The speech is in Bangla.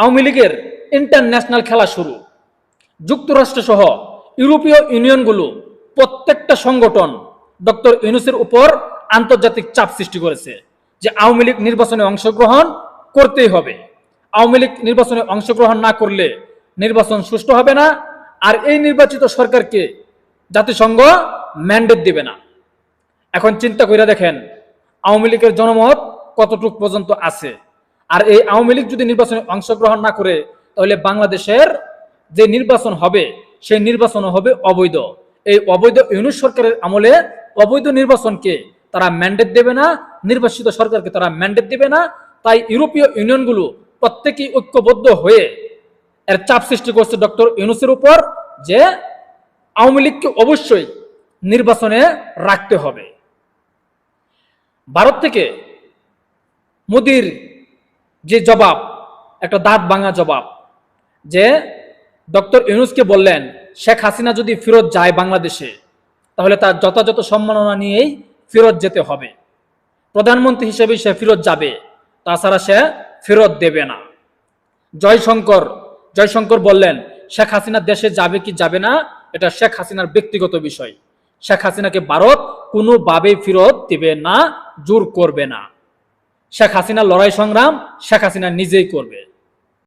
আওয়ামী লীগের ইন্টারন্যাশনাল খেলা শুরু। যুক্তরাষ্ট্র সহ ইউরোপীয় ইউনিয়নগুলো প্রত্যেকটা সংগঠন ডক্টর ইউনুসের উপর আন্তর্জাতিক চাপ সৃষ্টি করেছে যে আওয়ামী লীগ নির্বাচনে অংশগ্রহণ করতেই হবে। আওয়ামী লীগ নির্বাচনে অংশগ্রহণ না করলে নির্বাচন সুষ্ঠু হবে না আর এই নির্বাচিত সরকারকে জাতিসংঘ ম্যান্ডেট দিবে না। এখন চিন্তা করে দেখেন, আওয়ামী লীগের জনমত কতটুক পর্যন্ত আছে? আর এই আওয়ামী লীগ যদি নির্বাচনে অংশগ্রহণ না করে, তাহলে বাংলাদেশের যে নির্বাচন হবে, সেই নির্বাচন হবে অবৈধ। এই অবৈধ ইউনুস সরকারের আমলে অবৈধ নির্বাচনকে তারা ম্যান্ডেট দেবে না, নির্বাচিত সরকারকে তারা ম্যান্ডেট দেবে না। তাই ইউরোপীয় ইউনিয়নগুলো প্রত্যেকেই ঐক্যবদ্ধ হয়ে এর চাপ সৃষ্টি করছে ডক্টর ইউনুসের উপর যে আওয়ামী লীগকে অবশ্যই নির্বাচনে রাখতে হবে। ভারত থেকে মোদির যে জবাব, একটা দাঁত ভাঙা জবাব, যে ডক্টর ইউনুসকে বললেন, শেখ হাসিনা যদি ফেরত যায় বাংলাদেশে, তাহলে তার যথাযথ সম্মাননা নিয়েই ফেরত যেতে হবে। প্রধানমন্ত্রী হিসেবে সে ফেরত যাবে, তাছাড়া সে ফেরত দেবে না। জয়শঙ্কর জয়শঙ্কর বললেন, শেখ হাসিনা দেশে যাবে কি যাবে না, এটা শেখ হাসিনার ব্যক্তিগত বিষয়। শেখ হাসিনাকে ভারত কোনোভাবেই ফেরত দেবে না, জোর করবে না। শেখ হাসিনার লড়াই সংগ্রাম শেখ হাসিনা নিজেই করবে।